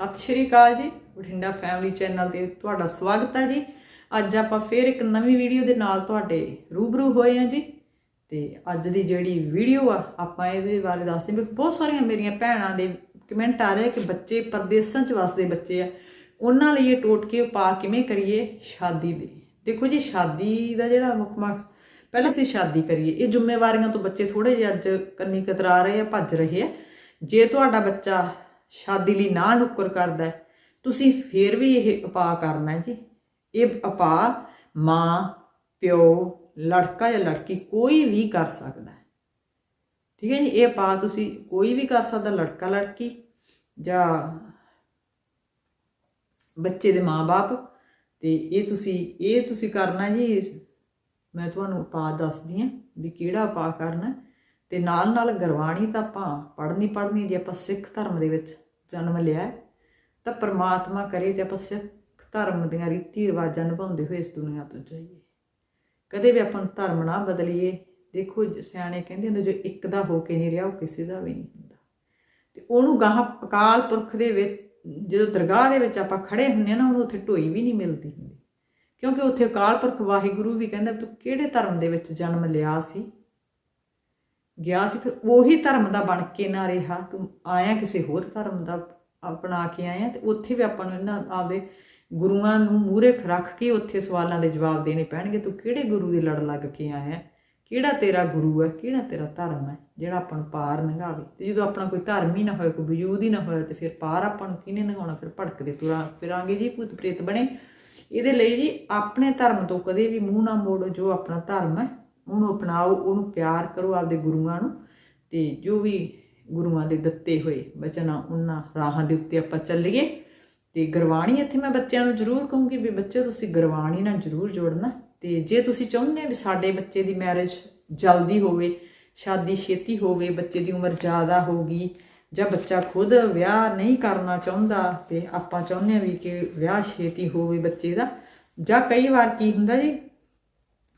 ਸਤਿ ਸ਼੍ਰੀ ਅਕਾਲ ਜੀ, Bathinda family channel ਤੇ ਤੁਹਾਡਾ ਸਵਾਗਤ ਹੈ ਜੀ। ਅੱਜ ਆਪਾਂ ਫੇਰ ਇੱਕ ਨਵੀਂ ਵੀਡੀਓ ਦੇ ਨਾਲ ਤੁਹਾਡੇ ਰੂਬਰੂ ਹੋਏ ਹਾਂ ਜੀ। ਤੇ ਅੱਜ ਦੀ ਜਿਹੜੀ ਵੀਡੀਓ ਆ, ਆਪਾਂ ਇਹਦੇ ਬਾਰੇ ਦੱਸਦੇ ਹਾਂ ਵੀ ਬਹੁਤ ਸਾਰੀਆਂ ਮੇਰੀਆਂ ਭੈਣਾਂ ਦੇ ਕਮੈਂਟ ਆ ਰਹੇ ਕਿ ਬੱਚੇ ਪਰਦੇਸਾਂ 'ਚ ਵਸਦੇ ਬੱਚੇ ਆ। ਉਹਨਾਂ ਲਈ ਇਹ ਟੋਟਕੇ ਪਾ ਕਿਵੇਂ ਕਰੀਏ ਸ਼ਾਦੀ ਦੇ। ਦੇਖੋ ਜੀ, ਸ਼ਾਦੀ ਦਾ ਜਿਹੜਾ ਮੁੱਖ ਮਕਸਦ ਪਹਿਲਾਂ ਅਸੀਂ ਸ਼ਾਦੀ ਕਰੀਏ। ਇਹ ਜ਼ਿੰਮੇਵਾਰੀਆਂ ਤੋਂ ਬੱਚੇ ਥੋੜੇ ਜਿਹਾ ਅੱਜ ਕੰਨੀ ਕਤਰਾ ਰਹੇ ਆ, ਭੱਜ ਰਹੇ ਆ। ਜੇ ਤੁਹਾਡਾ ਬੱਚਾ ਸ਼ਾਦੀ ਲਈ ਨਾ ਨੁੱਕਰ ਕਰਦਾ ਤੁਸੀਂ ਫੇਰ ਵੀ ਇਹ ਉਪਾਅ ਕਰਨਾ ਜੀ। ਇਹ ਉਪਾਅ ਮਾਂ, ਪਿਓ, ਲੜਕਾ ਜਾਂ ਲੜਕੀ ਕੋਈ ਵੀ ਕਰ ਸਕਦਾ ਠੀਕ ਹੈ ਜੀ, ਇਹ ਉਪਾਅ ਤੁਸੀਂ ਕੋਈ ਵੀ ਕਰ ਸਕਦਾ, ਲੜਕਾ, ਲੜਕੀ ਜਾਂ ਬੱਚੇ ਦੇ ਮਾਪੇ ਤੇ ਇਹ ਤੁਸੀਂ ਇਹ ਤੁਸੀਂ ਕਰਨਾ ਜੀ। ਮੈਂ ਤੁਹਾਨੂੰ ਉਪਾਅ ਦੱਸਦੀ ਹਾਂ ਵੀ ਕਿਹੜਾ ਉਪਾਅ ਕਰਨਾ ਤੇ ਨਾਲ ਨਾਲ ਗੁਰਬਾਣੀ ਤਾਂ ਆਪਾਂ ਪੜ੍ਹਨੀ ਪੜ੍ਹਨੀ ਜੇ ਆਪਾਂ ਸਿੱਖ ਧਰਮ ਦੇ ਵਿੱਚ ਜਨਮ ਲਿਆ ਤਾਂ ਪ੍ਰਮਾਤਮਾ ਕਰੇ ਤੇ ਆਪਾਂ ਸਿੱਖ ਧਰਮ ਦੀਆਂ ਰੀਤੀ ਰਿਵਾਜਾਂ ਨਿਭਾਉਂਦੇ ਹੋਏ ਇਸ ਦੁਨੀਆ ਤੋਂ ਜਾਈਏ। ਕਦੇ ਵੀ ਆਪਾਂ ਧਰਮ ਨਾ ਬਦਲੀਏ, ਦੇਖੋ ਸਿਆਣੇ ਕਹਿੰਦੇ ਹੁੰਦੇ, ਜੋ ਇੱਕ ਦਾ ਹੋ ਕੇ ਨਹੀਂ ਰਿਹਾ, ਉਹ ਕਿਸੇ ਦਾ ਵੀ ਨਹੀਂ ਹੁੰਦਾ। ਤੇ ਉਹਨੂੰ ਗਾਹ ਅਕਾਲ ਪੁਰਖ ਦੇ ਵਿੱਚ, ਜਦੋਂ ਦਰਗਾਹ ਦੇ ਵਿੱਚ ਆਪਾਂ ਖੜੇ ਹੁੰਨੇ ਆ ਨਾ, ਉਹਨੂੰ ਉੱਥੇ ਢੋਈ ਵੀ ਨਹੀਂ ਮਿਲਦੀ ਹੁੰਦੀ। ਕਿਉਂਕਿ ਉੱਥੇ ਅਕਾਲ ਪੁਰਖ ਵਾਹਿਗੁਰੂ ਵੀ ਕਹਿੰਦਾ, ਤੂੰ ਕਿਹੜੇ ਧਰਮ ਦੇ ਵਿੱਚ ਜਨਮ ਲਿਆ ਸੀ? ਗਿਆ ਸੀ, ਫਿਰ ਉਹੀ ਧਰਮ ਦਾ ਬਣ ਕੇ ਨਾ ਰਿਹਾ। ਤੂੰ ਆਇਆ ਕਿਸੇ ਹੋਰ ਧਰਮ ਦਾ ਅਪਣਾ ਕੇ ਆਇਆ ਤੇ ਉੱਥੇ ਵੀ ਆਪਾਂ ਨੂੰ ਇਹਨਾਂ ਆਪਦੇ ਗੁਰੂਆਂ ਨੂੰ ਮੂਹਰੇ ਰੱਖ ਕੇ ਉੱਥੇ ਸਵਾਲਾਂ ਦੇ ਜਵਾਬ ਦੇਣੇ ਪੈਣਗੇ, ਤੂੰ ਕਿਹੜੇ ਗੁਰੂ ਦੇ ਲੜ ਲੱਗ ਕੇ ਆਇਆ? ਕਿਹੜਾ ਤੇਰਾ ਗੁਰੂ ਹੈ? ਕਿਹੜਾ ਤੇਰਾ ਧਰਮ ਹੈ? ਜਿਹੜਾ ਆਪਾਂ ਨੂੰ ਪਾਰ ਲੰਘਾਵੇ ਤੇ ਜਦੋਂ ਆਪਣਾ ਕੋਈ ਧਰਮ ਹੀ ਨਾ ਹੋਏ ਕੋਈ ਵਜੂਦ ਹੀ ਨਾ ਹੋਇਆ ਤੇ ਫਿਰ ਪਾਰ ਆਪਾਂ ਨੂੰ ਕਿਹਨੇ ਲੰਘਾਉਣਾ ਫਿਰ ਭਟਕਦੇ ਤੁਰਾਂ ਫਿਰਾਂਗੇ ਜੀ, ਭੂਤ ਪ੍ਰੇਤ ਬਣੇ। ਇਹਦੇ ਲਈ ਜੀ, ਆਪਣੇ ਧਰਮ ਤੋਂ ਕਦੇ ਵੀ ਮੂੰਹ ਨਾ ਮੋੜੋ ਜੋ ਆਪਣਾ ਧਰਮ ਹੈ। ਉਹਨੂੰ ਅਪਣਾਓ, ਉਹਨੂੰ ਪਿਆਰ ਕਰੋ ਆਪਦੇ ਗੁਰੂਆਂ ਨੂੰ ਤੇ ਜੋ ਵੀ ਗੁਰੂਆਂ ਦੇ ਦਿੱਤੇ ਹੋਏ ਬਚਨਾਂ, ਉਹਨਾਂ ਰਾਹਾਂ ਦੇ ਉੱਤੇ ਆਪਾਂ ਚੱਲੀਏ ਤੇ ਗੁਰਬਾਣੀ ਇੱਥੇ ਮੈਂ ਬੱਚਿਆਂ ਨੂੰ ਜ਼ਰੂਰ ਕਹੂੰਗੀ ਵੀ ਬੱਚੇ ਤੁਸੀਂ ਗੁਰਬਾਣੀ ਨਾਲ ਜ਼ਰੂਰ ਜੋੜਨਾ ਤੇ ਜੇ ਤੁਸੀਂ ਚਾਹੁੰਦੇ ਵੀ ਸਾਡੇ ਬੱਚੇ ਦੀ ਮੈਰਿਜ ਜਲਦੀ ਹੋਵੇ, ਸ਼ਾਦੀ ਛੇਤੀ ਹੋਵੇ, ਬੱਚੇ ਦੀ ਉਮਰ ਜ਼ਿਆਦਾ ਹੋਗੀ ਜਾਂ ਬੱਚਾ ਖੁਦ ਵਿਆਹ ਨਹੀਂ ਕਰਨਾ ਚਾਹੁੰਦਾ ਤੇ ਆਪਾਂ ਚਾਹੁੰਦੇ ਹਾਂ ਵੀ ਕਿ ਵਿਆਹ ਛੇਤੀ ਹੋਵੇ ਬੱਚੇ ਦਾ ਜਾਂ ਕਈ ਵਾਰ ਕੀ ਹੁੰਦਾ ਜੀ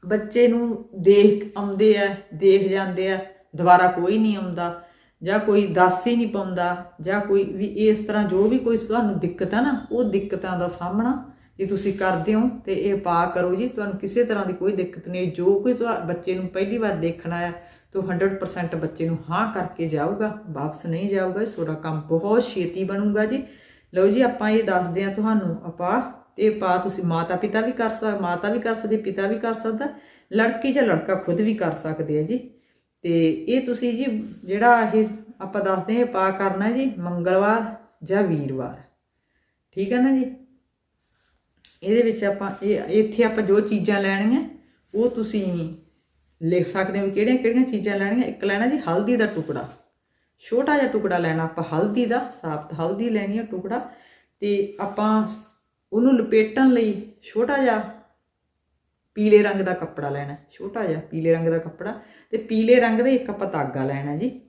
ਬੱਚੇ ਨੂੰ ਦੇਖ ਆਉਂਦੇ ਆ, ਦੇਖ ਜਾਂਦੇ ਆ, ਦੁਬਾਰਾ ਕੋਈ ਨਹੀਂ ਆਉਂਦਾ, ਜਾਂ ਕੋਈ ਦੱਸ ਹੀ ਨਹੀਂ ਪਾਉਂਦਾ, ਜਾਂ ਕੋਈ ਵੀ ਇਸ ਤਰ੍ਹਾਂ ਜੋ ਵੀ ਕੋਈ ਤੁਹਾਨੂੰ ਦਿੱਕਤ ਹੈ ਨਾ, ਉਹ ਦਿੱਕਤਾਂ ਦਾ ਸਾਹਮਣਾ ਜੇ ਤੁਸੀਂ ਕਰਦੇ ਹੋ ਤੇ ਇਹ ਪਾ ਕਰੋ ਜੀ, ਤੁਹਾਨੂੰ ਕਿਸੇ ਤਰ੍ਹਾਂ ਦੀ ਕੋਈ ਦਿੱਕਤ ਨਹੀਂ, ਜੋ ਕੋਈ ਤੁਹਾ, ਬੱਚੇ ਨੂੰ ਪਹਿਲੀ ਵਾਰ ਦੇਖਣਾ ਹੈ ਤਾਂ 100% ਬੱਚੇ ਨੂੰ ਹਾਂ ਕਰਕੇ ਜਾਊਗਾ, ਵਾਪਸ ਨਹੀਂ ਜਾਊਗਾ, ਤੁਹਾਡਾ ਕੰਮ ਬਹੁਤ ਛੇਤੀ ਬਣੂਗਾ ਜੀ। ਲਓ ਜੀ, ਆਪਾਂ ਇਹ ਦੱਸਦੇ ਆ ਤੁਹਾਨੂੰ, ਆਪਾਂ ਇਹ ਪਾ ਤੁਸੀਂ ਮਾਤਾ ਪਿਤਾ ਵੀ ਕਰ ਸਕ, ਮਾਤਾ ਵੀ ਕਰ ਸਕਦੇ, ਪਿਤਾ ਵੀ ਕਰ ਸਕਦਾ, ਲੜਕੀ ਜਾਂ ਲੜਕਾ ਖੁਦ ਵੀ ਕਰ ਸਕਦੇ ਆ ਜੀ। ਤੇ ਇਹ ਤੁਸੀਂ ਜੀ ਜਿਹੜਾ ਇਹ ਆਪਾਂ ਦੱਸਦੇ ਹਾਂ, ਇਹ ਪਾ ਕਰਨਾ ਜੀ ਮੰਗਲਵਾਰ ਜਾਂ ਵੀਰਵਾਰ। ਠੀਕ ਹੈ ਨਾ ਜੀ? ਇਹਦੇ ਵਿੱਚ ਆਪਾਂ ਇਹ, ਇੱਥੇ ਆਪਾਂ ਜੋ ਚੀਜ਼ਾਂ ਲੈਣੀਆਂ, ਉਹ ਤੁਸੀਂ ਲਿਖ ਸਕਦੇ ਹੋ ਕਿਹੜੀਆਂ ਕਿਹੜੀਆਂ ਚੀਜ਼ਾਂ ਲੈਣੀਆਂ। ਇੱਕ ਲੈਣਾ ਜੀ ਹਲਦੀ ਦਾ ਟੁਕੜਾ। ਛੋਟਾ ਜਿਹਾ ਟੁਕੜਾ ਲੈਣਾ ਆਪਾਂ, ਹਲਦੀ ਦਾ, ਸਾਬਤ ਹਲਦੀ ਲੈਣੀ ਹੈ ਟੁਕੜਾ। ਤੇ ਆਪਾਂ ਉਹਨੂੰ ਲਪੇਟਣ ਲਈ ਛੋਟਾ ਜਿਹਾ ਪੀਲੇ ਰੰਗ ਦਾ ਕੱਪੜਾ ਲੈਣਾ ਛੋਟਾ ਜਿਹਾ ਪੀਲੇ ਰੰਗ ਦਾ ਕੱਪੜਾ ਤੇ ਪੀਲੇ ਰੰਗ ਦੇ ਇੱਕ ਆਪਾਂ ਧਾਗਾ ਲੈਣਾ ਜੀ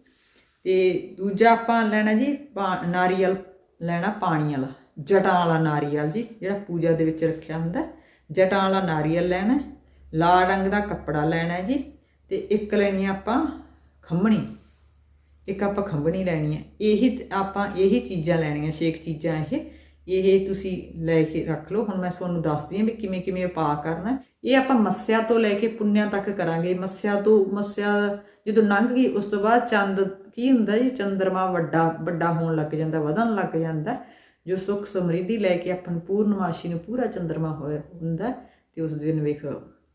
ਤੇ ਦੂਜਾ ਆਪਾਂ ਲੈਣਾ ਜੀ ਪਾ- ਨਾਰੀਅਲ ਲੈਣਾ ਪਾਣੀ ਵਾਲਾ, ਜਟਾਂ ਵਾਲਾ ਨਾਰੀਅਲ ਜੀ, ਜਿਹੜਾ ਪੂਜਾ ਦੇ ਵਿੱਚ ਰੱਖਿਆ ਹੁੰਦਾ ਜਟਾਂ ਵਾਲਾ ਨਾਰੀਅਲ ਲੈਣਾ ਲਾਲ ਰੰਗ ਦਾ ਕੱਪੜਾ ਲੈਣਾ ਜੀ ਤੇ ਇੱਕ ਲੈਣੀ ਆ ਆਪਾਂ ਖੰਮਣੀ ਇੱਕ ਆਪਾਂ ਖੰਭਣੀ ਲੈਣੀ ਹੈ। ਇਹੀ ਆਪਾਂ ਇਹੀ ਚੀਜ਼ਾਂ ਲੈਣੀਆਂ ਛੇਕ ਚੀਜ਼ਾਂ ਇਹ। ਇਹ ਤੁਸੀਂ ਲੈ ਕੇ ਰੱਖ ਲਓ। ਹੁਣ ਮੈਂ ਤੁਹਾਨੂੰ ਦੱਸਦੀ ਹਾਂ ਵੀ ਕਿਵੇਂ ਕਿਵੇਂ ਉਪਾਅ ਕਰਨਾ। ਇਹ ਆਪਾਂ ਮੱਸਿਆ ਤੋਂ ਲੈ ਕੇ ਪੁੰਨਿਆ ਤੱਕ ਕਰਾਂਗੇ। ਮੱਸਿਆ ਤੋਂ ਮੱਸਿਆ ਜਦੋਂ ਲੰਘ ਗਈ, ਉਸ ਤੋਂ ਬਾਅਦ ਚੰਦ ਕੀ ਹੁੰਦਾ ਜੀ? ਚੰਦਰਮਾ ਵੱਡਾ ਵੱਡਾ ਹੋਣ ਲੱਗ ਜਾਂਦਾ, ਵਧਣ ਲੱਗ ਜਾਂਦਾ। ਜੋ ਸੁੱਖ ਸਮਰਿੱਧੀ ਲੈ ਕੇ ਆਪਾਂ ਨੂੰ ਪੂਰਨਮਾਸ਼ੀ ਨੂੰ ਪੂਰਾ ਚੰਦਰਮਾ ਹੋਇਆ ਹੁੰਦਾ ਤੇ ਉਸ ਦਿਨ ਵੇਖ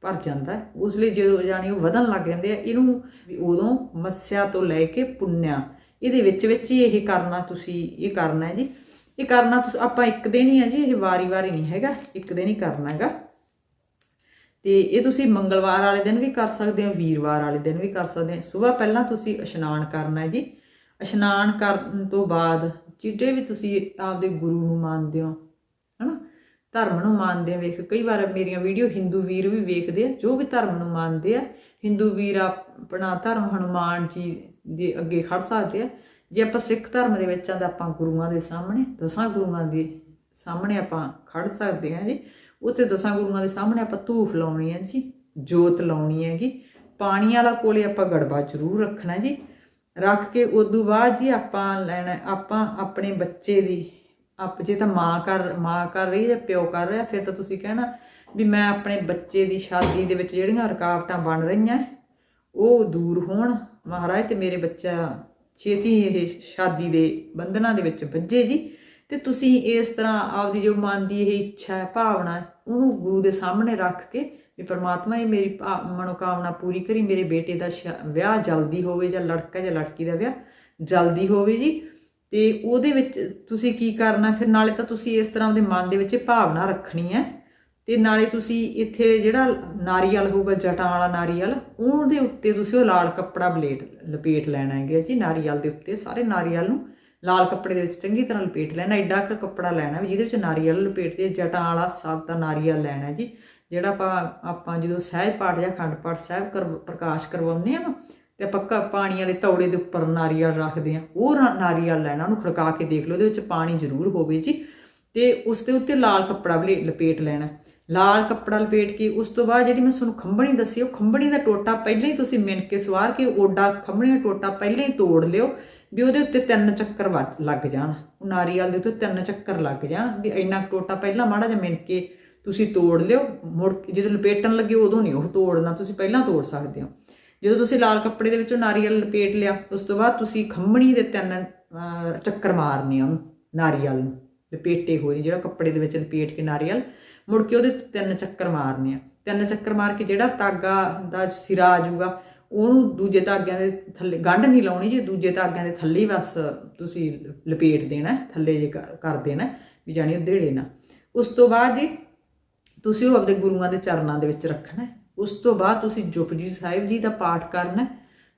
ਭਰ ਜਾਂਦਾ ਉਸ ਲਈ ਜਦੋਂ ਜਾਣੀ ਉਹ ਵਧਣ ਲੱਗ ਜਾਂਦੇ ਆ, ਇਹਨੂੰ ਵੀ ਉਦੋਂ ਮੱਸਿਆ ਤੋਂ ਲੈ ਕੇ ਪੁੰਨਿਆ। ਇਹਦੇ ਵਿੱਚ ਵਿੱਚ ਹੀ ਇਹ ਕਰਨਾ ਤੁਸੀਂ ਇਹ ਕਰਨਾ ਹੈ ਜੀ। ਇਹ ਕਰਨਾ ਤੁਸੀਂ, ਆਪਾਂ ਇੱਕ ਦਿਨ ਹੀ ਆ ਜੀ, ਇਹ ਵਾਰੀ-ਵਾਰੀ ਨਹੀਂ ਹੈਗਾ, ਇੱਕ ਦਿਨ ਹੀ ਕਰਨਾ ਹੈਗਾ। ਤੇ ਇਹ ਤੁਸੀਂ ਮੰਗਲਵਾਰ ਵਾਲੇ ਦਿਨ ਵੀ ਕਰ ਸਕਦੇ ਹੋ, ਵੀਰਵਾਰ ਵਾਲੇ ਦਿਨ ਵੀ ਕਰ ਸਕਦੇ ਹੋ। ਸਵੇਰ ਪਹਿਲਾਂ ਤੁਸੀਂ ਇਸ਼ਨਾਨ ਕਰਨਾ ਹੈ ਜੀ। ਇਸ਼ਨਾਨ ਕਰਨ ਤੋਂ ਬਾਅਦ ਜਿਹੜੇ ਵੀ ਤੁਸੀਂ ਆਪਦੇ ਗੁਰੂ ਨੂੰ ਮੰਨਦੇ ਹੋ, ਹਨਾ? ਧਰਮ ਨੂੰ ਮੰਨਦੇ ਆ ਵੇਖ, ਕਈ ਵਾਰ ਮੇਰੀਆਂ ਵੀਡੀਓ ਹਿੰਦੂ ਵੀਰ ਵੀ ਵੇਖਦੇ ਆ, ਜੋ ਵੀ ਧਰਮ ਨੂੰ ਮੰਨਦੇ ਆ, ਹਿੰਦੂ ਵੀਰ ਆਪਣਾ ਧਰਮ ਹਨੂਮਾਨ ਜੀ ਦੇ ਅੱਗੇ ਖੜ ਸਕਦੇ ਆ ਜੇ ਆਪਾਂ ਸਿੱਖ ਧਰਮ ਦੇ ਵਿੱਚ ਆ ਤਾਂ ਆਪਾਂ ਗੁਰੂਆਂ ਦੇ ਸਾਹਮਣੇ, ਦਸਾਂ ਗੁਰੂਆਂ ਦੇ ਸਾਹਮਣੇ ਆਪਾਂ ਖੜ ਸਕਦੇ ਹਾਂ ਜੀ। ਉੱਥੇ ਦਸਾਂ ਗੁਰੂਆਂ ਦੇ ਸਾਹਮਣੇ ਆਪਾਂ ਧੂਫ ਲਾਉਣੀ ਹੈ ਜੀ, ਜੋਤ ਲਾਉਣੀ ਹੈਗੀ। ਪਾਣੀ ਵਾਲਾ ਕੋਲੇ ਆਪਾਂ ਗੜਬਾ ਜ਼ਰੂਰ ਰੱਖਣਾ ਜੀ। ਰੱਖ ਕੇ ਉਦੋਂ ਬਾਅਦ ਜੀ ਆਪਾਂ ਲੈਣਾ, ਆਪਾਂ ਆਪਣੇ ਬੱਚੇ ਦੀ, ਆਪ ਜੇ ਤਾਂ ਮਾਂ ਕਰ ਮਾਂ ਕਰ ਰਹੀ ਹੈ ਜਾਂ ਪਿਓ ਕਰ ਰਿਹਾ, ਫਿਰ ਤਾਂ ਤੁਸੀਂ ਕਹਿਣਾ ਵੀ ਮੈਂ ਆਪਣੇ ਬੱਚੇ ਦੀ ਸ਼ਾਦੀ ਦੇ ਵਿੱਚ ਜਿਹੜੀਆਂ ਰੁਕਾਵਟਾਂ ਬਣ ਰਹੀਆਂ, ਉਹ ਦੂਰ ਹੋਣ। ਮਹਾਰਾਜ ਤੇ ਮੇਰੇ ਬੱਚਾ ਛੇਤੀ ਇਹ ਸ਼ਾਦੀ ਦੇ ਬੰਧਨਾਂ ਦੇ ਵਿੱਚ ਵੱਜੇ ਜੀ। ਤੇ ਤੁਸੀਂ ਇਸ ਤਰ੍ਹਾਂ ਆਪਦੀ ਜੋ ਮਨ ਦੀ ਇਹ ਇੱਛਾ ਹੈ ਭਾਵਨਾ ਹੈ, ਉਹਨੂੰ ਗੁਰੂ ਦੇ ਸਾਹਮਣੇ ਰੱਖ ਕੇ ਵੀ ਪ੍ਰਮਾਤਮਾ ਇਹ ਮੇਰੀ ਭਾ- ਮਨੋਕਾਮਨਾ ਪੂਰੀ ਕਰੀ ਮੇਰੇ ਬੇਟੇ ਦਾ ਸ਼ਾ- ਵਿਆਹ ਜਲਦੀ ਹੋਵੇ ਜਾਂ ਲੜਕਾ ਜਾਂ ਲੜਕੀ ਦਾ ਵਿਆਹ ਜਲਦੀ ਹੋਵੇ ਜੀ। ਤੇ ਉਹਦੇ ਵਿੱਚ ਤੁਸੀਂ ਕੀ ਕਰਨਾ ਫਿਰ ਨਾਲੇ ਤਾਂ ਤੁਸੀਂ ਇਸ ਤਰ੍ਹਾਂ ਦੇ ਮਨ ਦੇ ਵਿੱਚ ਭਾਵਨਾ ਰੱਖਣੀ ਹੈ ਤੇ ਨਾਲੇ ਤੁਸੀਂ ਇੱਥੇ ਜਿਹੜਾ ਨਾਰੀਅਲ ਹੋਊਗਾ, ਜਟਾਂ ਵਾਲਾ ਨਾਰੀਅਲ, ਉਹਦੇ ਉੱਤੇ ਤੁਸੀਂ ਉਹ ਲਾਲ ਕੱਪੜਾ ਬਲੇਟ ਲਪੇਟ ਲੈਣਾ ਹੈਗਾ ਜੀ, ਨਾਰੀਅਲ ਦੇ ਉੱਤੇ। ਸਾਰੇ ਨਾਰੀਅਲ ਨੂੰ ਲਾਲ ਕੱਪੜੇ ਦੇ ਵਿੱਚ ਚੰਗੀ ਤਰ੍ਹਾਂ ਲਪੇਟ ਲੈਣਾ, ਐਡਾ ਕੁ ਕੱਪੜਾ ਲੈਣਾ ਵੀ ਜਿਹਦੇ ਵਿੱਚ ਨਾਰੀਅਲ ਲਪੇਟ ਲਪੇਟਦੇ ਜਟਾਂ ਵਾਲਾ ਸਾਬਤਾ ਨਾਰੀਅਲ ਲੈਣਾ ਜੀ, ਜਿਹੜਾ ਆਪਾਂ ਆਪਾਂ ਜਦੋਂ ਸਹਿਜ ਪਾਠ ਜਾਂ ਖੰਡ ਪਾਠ ਸਾਹਿਬ ਕਰ ਪ੍ਰਕਾਸ਼ ਕਰਵਾਉਂਦੇ ਆ ਨਾ, ਤੇ ਆਪਾਂ ਕ- ਪਾਣੀ ਵਾਲੇ ਤੌੜੇ ਦੇ ਉੱਪਰ ਨਾਰੀਅਲ ਰੱਖਦੇ ਆ ਉਹ ਰਾ- ਨਾਰੀਅਲ ਲੈਣਾ, ਉਹਨੂੰ ਖੜਕਾ ਕੇ ਦੇਖ ਲਓ, ਉਹਦੇ ਵਿੱਚ ਪਾਣੀ ਜ਼ਰੂਰ ਹੋਵੇ ਜੀ, ਤੇ ਉਸ ਦੇ ਉੱਤੇ ਲਾਲ ਕੱਪੜਾ ਵੀ ਲਪੇਟ ਲੈਣਾ। ਲਾਲ ਕੱਪੜਾ ਲਪੇਟ ਕੇ, ਉਸ ਤੋਂ ਬਾਅਦ ਜਿਹੜੀ ਮੈਂ ਤੁਹਾਨੂੰ ਖੰਭਣੀ ਦੱਸੀ, ਉਹ ਖੰਭਣੀ ਦਾ ਟੋਟਾ ਪਹਿਲਾਂ ਹੀ ਤੁਸੀਂ ਮਿਣ ਕੇ ਸਵਾਰ ਕੇ, ਓਡਾ ਖੰਭਣੀ ਦਾ ਟੋਟਾ ਪਹਿਲਾਂ ਹੀ ਤੋੜ ਲਿਓ ਵੀ ਉਹਦੇ ਉੱਤੇ ਤਿੰਨ ਚੱਕਰ ਵੱਜ- ਲੱਗ ਜਾਣ। ਨਾਰੀਅਲ ਦੇ ਉੱਤੇ ਤਿੰਨ ਚੱਕਰ ਲੱਗ ਜਾਣ ਵੀ ਇੰਨਾ ਕੁ ਟੋਟਾ ਪਹਿਲਾਂ ਮਾੜਾ ਜਿਹਾ ਮਿਣ ਕੇ ਤੁਸੀਂ ਤੋੜ ਲਿਓ। ਮੁੜ ਕੇ ਜਦੋਂ ਲਪੇਟਣ ਲੱਗੇ ਉਦੋਂ ਨਹੀਂ ਉਹ ਤੋੜਨਾ, ਤੁਸੀਂ ਪਹਿਲਾਂ ਤੋੜ ਸਕਦੇ ਹੋ। ਜਦੋਂ ਤੁਸੀਂ ਲਾਲ ਕੱਪੜੇ ਦੇ ਵਿੱਚੋਂ ਨਾਰੀਅਲ ਲਪੇਟ ਲਿਆ, ਉਸ ਤੋਂ ਬਾਅਦ ਤੁਸੀਂ ਖੰਭਣੀ ਦੇ ਤਿੰਨ ਚੱਕਰ ਮਾਰਨੇ ਆ ਉਹਨੂੰ, ਨਾਰੀਅਲ ਨੂੰ, ਲਪੇਟੇ ਹੋਏ ਜਿਹੜਾ ਕੱਪੜੇ ਦੇ ਵਿੱਚ ਲਪੇਟ ਕੇ ਨਾਰੀਅਲ। ਮੁੜ ਕੇ ਉਹਦੇ ਤਿੰਨ ਚੱਕਰ ਮਾਰਨੇ ਆ। ਤਿੰਨ ਚੱਕਰ ਮਾਰ ਕੇ ਜਿਹੜਾ ਧਾਗਾ ਦਾ ਸਿਰਾ ਆ ਜਾਊਗਾ, ਉਹਨੂੰ ਦੂਜੇ ਧਾਗਿਆਂ ਦੇ ਥੱਲੇ ਗੰਢ ਨਹੀਂ ਲਾਉਣੀ ਜੇ, ਦੂਜੇ ਧਾਗਿਆਂ ਦੇ ਥੱਲੇ ਹੀ ਬਸ ਤੁਸੀਂ ਲਪੇਟ ਦੇਣਾ, ਥੱਲੇ ਜੇ ਕਰ ਦੇਣਾ, ਵੀ ਜਾਣੀ ਉਹ ਦੇੜੇ ਨਾ। ਉਸ ਤੋਂ ਬਾਅਦ ਜੀ ਤੁਸੀਂ ਉਹ ਆਪਣੇ ਗੁਰੂਆਂ ਦੇ ਚਰਨਾਂ ਦੇ ਵਿੱਚ ਰੱਖਣਾ ਉਸ ਤੋਂ ਬਾਅਦ ਤੁਸੀਂ ਜਪਜੀ ਸਾਹਿਬ ਜੀ ਦਾ ਪਾਠ ਕਰਨਾ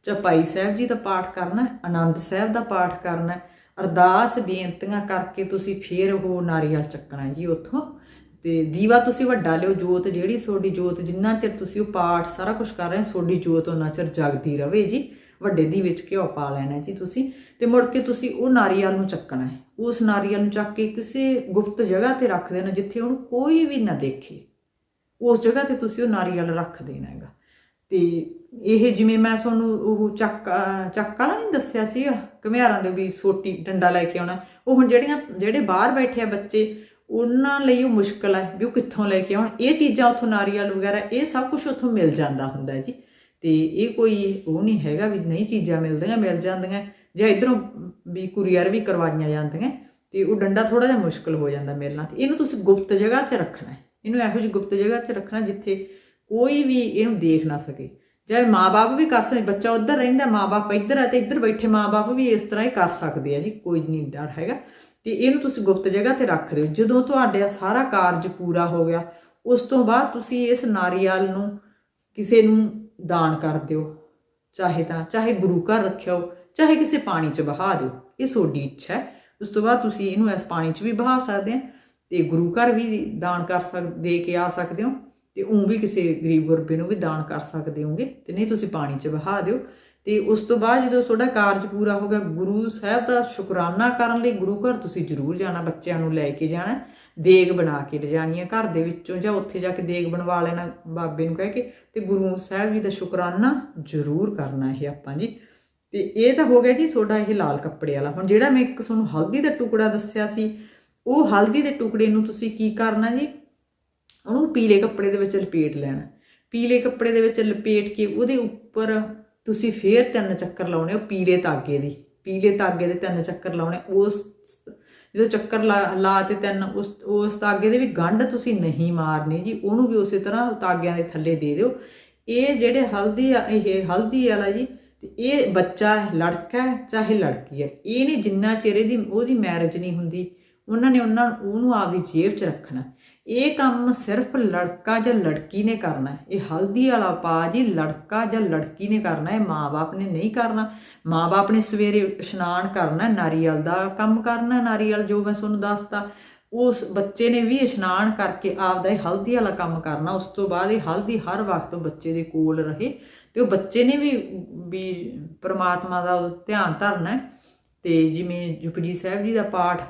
ਚਪਾਈ ਸਾਹਿਬ ਜੀ ਦਾ ਪਾਠ ਕਰਨਾ ਆਨੰਦ ਸਾਹਿਬ ਦਾ ਪਾਠ ਕਰਨਾ ਅਰਦਾਸ ਬੇਨਤੀਆਂ ਕਰਕੇ ਤੁਸੀਂ ਫੇਰ ਉਹ ਨਾਰੀਅਲ ਚੱਕਣਾ ਜੀ ਉੱਥੋਂ। ਤੇ ਦੀਵਾ ਤੁਸੀਂ ਵੱਡਾ ਲਿਓ, ਜੋਤ ਜਿਹੜੀ ਤੁਹਾਡੀ ਜੋਤ, ਜਿੰਨਾ ਚਿਰ ਤੁਸੀਂ ਉਹ ਪਾਠ ਸਾਰਾ ਕੁਝ ਕਰ ਰਹੇ ਤੁਹਾਡੀ ਜੋਤ ਉਹਨਾਂ ਚਿਰ ਜਗਦੀ ਰਵੇ ਜੀ। ਵੱਡੇ ਦੀ ਵਿੱਚ ਘਿਓ ਪਾ ਲੈਣਾ ਜੀ ਤੁਸੀਂ। ਤੇ ਮੁੜ ਕੇ ਤੁਸੀਂ ਉਹ ਨਾਰੀਅਲ ਨੂੰ ਚੱਕਣਾ ਹੈ। ਉਸ ਨਾਰੀਅਲ ਨੂੰ ਚੱਕ ਕੇ ਕਿਸੇ ਗੁਪਤ ਜਗ੍ਹਾ ਤੇ ਰੱਖ ਦੇਣਾ, ਜਿੱਥੇ ਉਹਨੂੰ ਕੋਈ ਵੀ ਨਾ ਦੇਖੇ। ਉਸ ਜਗ੍ਹਾ ਤੇ ਤੁਸੀਂ ਉਹ ਨਾਰੀਅਲ ਰੱਖ ਦੇਣਾ ਹੈਗਾ। ਤੇ ਇਹ ਜਿਵੇਂ ਮੈਂ ਤੁਹਾਨੂੰ ਉਹ ਚੱਕ ਅਹ ਵਾਲਾ ਨਹੀਂ ਦੱਸਿਆ ਸੀ ਘਮਿਆਰਾਂ ਦੇ ਵੀ ਸੋਟੀ ਡੰਡਾ ਲੈ ਕੇ ਆਉਣਾ। ਉਹ ਹੁਣ ਜਿਹੜੀਆਂ, ਜਿਹੜੇ ਬਾਹਰ ਬੈਠੇ ਆ ਬੱਚੇ ਉਹਨਾਂ ਲਈ ਉਹ ਮੁਸ਼ਕਲ ਹੈ ਵੀ ਉਹ ਕਿੱਥੋਂ ਲੈ ਕੇ ਆਉਣ। ਇਹ ਚੀਜ਼ਾਂ ਉੱਥੋਂ ਨਾਰੀਅਲ ਵਗੈਰਾ, ਇਹ ਸਭ ਕੁਝ ਉੱਥੋਂ ਮਿਲ ਜਾਂਦਾ ਹੁੰਦਾ ਜੀ। ਤੇ ਇਹ ਕੋਈ ਉਹ ਨਹੀਂ ਹੈਗਾ ਵੀ ਨਹੀਂ ਚੀਜ਼ਾਂ ਮਿਲਦੀਆਂ, ਮਿਲ ਜਾਂਦੀਆਂ। ਜਾਂ ਇਧਰੋਂ ਵੀ ਕੁਰੀਅਰ ਵੀ ਕਰਵਾਈਆਂ ਜਾਂਦੀਆਂ ਤੇ ਉਹ ਡੰਡਾ ਥੋੜਾ ਜਿਹਾ ਮੁਸ਼ਕਲ ਹੋ ਜਾਂਦਾ ਮਿਲਣਾ ਤੇ। ਇਹਨੂੰ ਤੁਸੀਂ ਗੁਪਤ ਜਗ੍ਹਾ 'ਚ ਰੱਖਣਾ ਹੈ। ਇਹਨੂੰ ਇਹੋ ਜਿਹੀ ਗੁਪਤ ਜਗ੍ਹਾ 'ਚ ਰੱਖਣਾ ਜਿੱਥੇ ਕੋਈ ਵੀ ਇਹਨੂੰ ਦੇਖ ਨਾ ਸਕੇ। ਚਾਹੇ ਮਾਪੇ ਵੀ ਕਰ ਸਕਦੇ, ਬੱਚਾ ਉੱਧਰ ਰਹਿੰਦਾ ਮਾਪੇ ਇੱਧਰ ਹੈ ਤੇ ਇੱਧਰ ਬੈਠੇ ਮਾਪੇ ਵੀ ਇਸ ਤਰ੍ਹਾਂ ਹੀ ਕਰ ਸਕਦੇ ਆ ਜੀ, ਕੋਈ ਨਹੀਂ ਡਰ ਹੈਗਾ। ਤੇ ਇਹਨੂੰ ਤੁਸੀਂ ਗੁਪਤ ਜਗ੍ਹਾ ਤੇ ਰੱਖ ਹੋ। ਜਦੋਂ ਤੁਹਾਡਾ ਸਾਰਾ ਕਾਰਜ ਪੂਰਾ ਹੋ ਗਿਆ, ਉਸ ਤੋਂ ਬਾਅਦ ਤੁਸੀਂ ਇਸ ਨਾਰੀਅਲ ਨੂੰ ਕਿਸੇ ਨੂੰ ਦਾਨ ਕਰ ਦਿਓ। ਚਾਹੇ ਤਾਂ, ਚਾਹੇ ਗੁਰੂ ਘਰ ਰੱਖਿਓ, ਚਾਹੇ ਕਿਸੇ ਪਾਣੀ 'ਚ ਬਹਾ ਦਿਓ। ਇਹ ਤੁਹਾਡੀ ਇੱਛਾ ਹੈ। ਉਸ ਤੋਂ ਬਾਅਦ ਤੁਸੀਂ ਇਹਨੂੰ ਇਸ ਪਾਣੀ 'ਚ ਵੀ ਬਹਾ ਸਕਦੇ ਆ ਤੇ ਗੁਰੂ ਘਰ ਵੀ ਦਾਨ ਕਰ ਸਕਦੇ ਦੇ ਕੇ ਆ ਸਕਦੇ ਹੋ ਤੇ ਉਹ ਵੀ ਕਿਸੇ ਗਰੀਬ ਗੁਰਬੇ ਨੂੰ ਵੀ ਦਾਨ ਕਰ ਸਕਦੇ ਹੋਗੇ ਤੇ ਨਹੀਂ ਤੁਸੀਂ ਪਾਣੀ 'ਚ ਬਹਾ ਦਿਓ। ਤੇ ਉਸ ਤੋਂ ਬਾਅਦ ਜਦੋਂ ਤੁਹਾਡਾ ਕਾਰਜ ਪੂਰਾ ਹੋ ਗਿਆ, ਗੁਰੂ ਸਾਹਿਬ ਦਾ ਸ਼ੁਕਰਾਨਾ ਕਰਨ ਲਈ ਗੁਰੂ ਘਰ ਤੁਸੀਂ ਜ਼ਰੂਰ ਜਾਣਾ, ਬੱਚਿਆਂ ਨੂੰ ਲੈ ਕੇ ਜਾਣਾ, ਦੇਗ ਬਣਾ ਕੇ ਲਿਜਾਣੀ ਹੈ ਘਰ ਦੇ ਵਿੱਚੋਂ ਜਾਂ ਉੱਥੇ ਜਾ ਕੇ ਦੇਗ ਬਣਵਾ ਲੈਣਾ ਬਾਬੇ ਨੂੰ ਕਹਿ ਕੇ, ਤੇ ਗੁਰੂ ਸਾਹਿਬ ਜੀ ਦਾ ਸ਼ੁਕਰਾਨਾ ਜ਼ਰੂਰ ਕਰਨਾ ਇਹ ਆਪਾਂ ਜੀ। ਤੇ ਇਹ ਤਾਂ ਹੋ ਗਿਆ ਜੀ ਤੁਹਾਡਾ ਇਹ ਲਾਲ ਕੱਪੜੇ ਵਾਲਾ। ਹੁਣ ਜਿਹੜਾ ਮੈਂ ਇੱਕ ਤੁਹਾਨੂੰ ਹਲਦੀ ਦਾ ਟੁਕੜਾ ਦੱਸਿਆ ਸੀ, ਉਹ ਹਲਦੀ ਦੇ ਟੁਕੜੇ ਨੂੰ ਤੁਸੀਂ ਕੀ ਕਰਨਾ ਜੀ? ਉਹਨੂੰ ਪੀਲੇ ਕੱਪੜੇ ਦੇ ਵਿੱਚ ਲਪੇਟ ਲੈਣਾ। ਪੀਲੇ ਕੱਪੜੇ ਦੇ ਵਿੱਚ ਲਪੇਟ ਕੇ ਉਹਦੇ ਉੱਪਰ ਤੁਸੀਂ ਫੇਰ ਤਿੰਨ ਚੱਕਰ ਲਾਉਣੇ ਹੋ ਪੀਲੇ ਤਾਗੇ ਦੀ। ਪੀਲੇ ਤਾਗੇ ਦੇ ਤਿੰਨ ਚੱਕਰ ਲਾਉਣੇ, ਉਸ ਜਦੋਂ ਚੱਕਰ ਲਾ ਲਾ ਤੇ ਤਿੰਨ, ਉਸ ਉਸ ਤਾਗੇ ਦੇ ਵੀ ਗੰਢ ਤੁਸੀਂ ਨਹੀਂ ਮਾਰਨੀ ਜੀ, ਉਹਨੂੰ ਵੀ ਉਸੇ ਤਰ੍ਹਾਂ ਤਾਗਿਆਂ ਦੇ ਥੱਲੇ ਦੇ ਦਿਓ। ਇਹ ਜਿਹੜੇ ਹਲਦੀ ਆ, ਇਹ ਹਲਦੀ ਵਾਲਾ ਜੀ, ਤੇ ਇਹ ਬੱਚਾ ਲੜਕਾ ਹੈ, ਚਾਹੇ ਲੜਕੀ ਹੈ, ਇਹ ਨਹੀਂ ਜਿੰਨਾ ਚਿਰ ਇਹਦੀ, ਉਹਦੀ ਮੈਰਿਜ ਨਹੀਂ ਹੁੰਦੀ, ਉਹਨਾਂ ਨੇ ਉਹਨਾਂ ਉਹਨੂੰ ਆਪਦੀ ਜੇਬ 'ਚ ਰੱਖਣਾ। ਇਹ ਕੰਮ ਸਿਰਫ ਲੜਕਾ ਜਾਂ ਲੜਕੀ ਨੇ ਕਰਨਾ ਹੈ। ਇਹ ਹਲਦੀ ਵਾਲਾ ਪਾ ਜੀ ਲੜਕਾ ਜਾਂ ਲੜਕੀ ਨੇ ਕਰਨਾ ਹੈ। ਮਾਂ-ਬਾਪ ਨੇ ਨਹੀਂ ਕਰਨਾ। ਮਾਂ-ਬਾਪ ਨੇ ਸਵੇਰੇ ਇਸ਼ਨਾਨ ਕਰਨਾ ਨਾਰੀਅਲ ਦਾ ਕੰਮ ਕਰਨਾ ਨਾਰੀਅਲ ਜੋ ਮੈਂ ਤੁਹਾਨੂੰ ਦੱਸਤਾ, ਉਸ ਬੱਚੇ ਨੇ ਵੀ ਇਸ਼ਨਾਨ ਕਰਕੇ ਆਪਦਾ ਇਹ ਹਲਦੀ ਵਾਲਾ ਕੰਮ ਕਰਨਾ। ਉਸ ਤੋਂ ਬਾਅਦ ਇਹ ਹਲਦੀ ਹਰ ਵਕਤ ਉਹ ਬੱਚੇ ਦੇ ਕੋਲ ਰਹੇ ਤੇ ਉਹ ਬੱਚੇ ਨੇ ਵੀ ਵੀ ਪ੍ਰਮਾਤਮਾ ਦਾ ਧਿਆਨ ਧਰਨਾ ਹੈ। ਤੇ ਜਿਵੇਂ ਜੁਪਜੀ ਸਾਹਿਬ ਜੀ ਦਾ ਪਾਠ